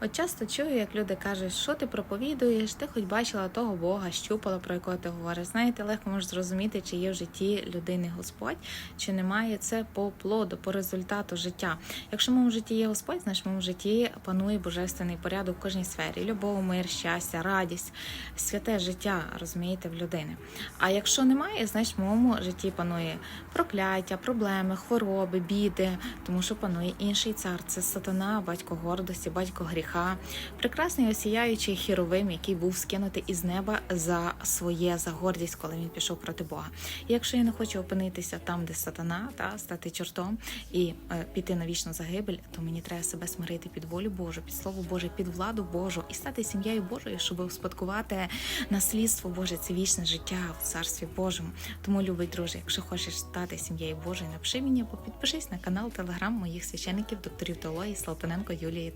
От часто чую, як люди кажуть, що ти проповідуєш, ти хоч бачила того Бога, щупала, про якого ти говориш. Знаєте, легко можеш зрозуміти, чи є в житті людини Господь, чи немає це по плоду, по результату життя. Якщо в моєму житті є Господь, значить в моєму житті панує божественний порядок в кожній сфері: любов, мир, щастя, радість, святе життя, розумієте, в людини. А якщо немає, значить в моєму житті панує прокляття, проблеми, хвороби, біди, тому що панує інший цар. Це сатана, батько гордості, батько гріха. Прекрасний осіяючий хіровим, який був скинутий із неба за своє за гордість, коли він пішов проти Бога. І якщо я не хочу опинитися там, де сатана, та стати чортом і е, піти на вічну загибель, то мені треба себе смирити під волю Божу, під слово Боже, під владу Божу і стати сім'єю Божою, щоб успадкувати наслідство Боже, це вічне життя в царстві Божому. Тому, любий друже, якщо хочеш стати сім'єю Божою, напиши мені або підпишись на канал Телеграм моїх священиків, докторів теології Славпененко Юлії